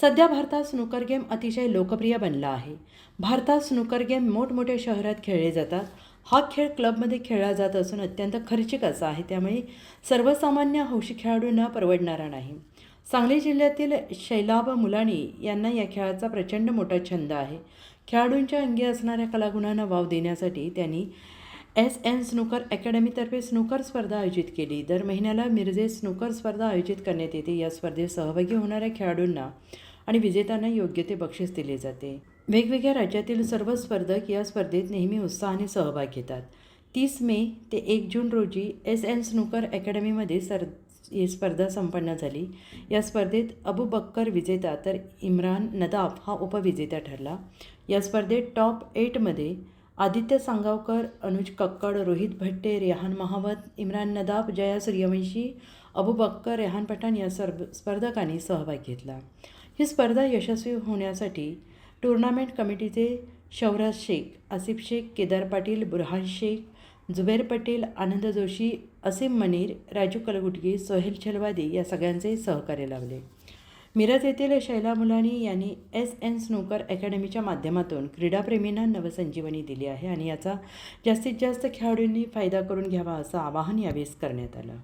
सध्या भारतात snooker game अतिशय लोकप्रिय बनला आहे. भारतात स्नूकर गेम मोठमोठ्या शहरात खेळले जातात. हा खेळ क्लबमध्ये खेळला जात असून अत्यंत खर्चिक असा आहे. त्यामुळे सर्वसामान्य हौशी खेळाडूंना परवडणारा नाही. सांगली जिल्ह्यातील शैलाब मुलानी यांना या खेळाचा प्रचंड मोठा छंद आहे. खेळाडूंच्या अंगी असणाऱ्या कलागुणांना वाव देण्यासाठी त्यांनी एस एन स्नूकर अकॅडमीतर्फे स्नूकर स्पर्धा आयोजित केली. दर महिन्याला मिरजे स्नूकर स्पर्धा आयोजित करण्यात येते. या स्पर्धेत सहभागी होणाऱ्या खेळाडूंना आणि विजेत्यांना योग्य ते बक्षीस दिले जाते. वेगवेगळ्या राज्यातील सर्व स्पर्धक या स्पर्धेत नेहमी उत्साहाने सहभाग घेतात. तीस मे ते एक जून रोजी एस एन स्नूकर अकॅडमीमध्ये सर ही स्पर्धा संपन्न झाली. या स्पर्धेत अबू बक्कर विजेता तर इम्रान नदाब हा उपविजेता ठरला. या स्पर्धेत टॉप एटमध्ये आदित्य सांगावकर अनुज कक्कड रोहित भट्टे रेहान महावत इम्रान नदाब जया सूर्यवंशी अबू बक्कर रेहान पठाण या सर्व स्पर्धकांनी सहभाग घेतला. ही स्पर्धा यशस्वी होण्यासाठी टुर्नामेंट कमिटीचे शौराज शेख आसिफ शेख केदार पाटील बुरहान शेख जुबेर पटेल आनंद जोशी असीम मनीर राजू कलगुटगी सोहेल छलवादी या सगळ्यांचे सहकार्य लावले मिरज येथील शैला मुलानी यांनी एस एन स्नूकर अकॅडमीच्या माध्यमातून क्रीडाप्रेमींना नवसंजीवनी दिली आहे आणि याचा जास्तीत जास्त खेळाडूंनी फायदा करून घ्यावा असं आवाहन यावेळेस करण्यात आलं.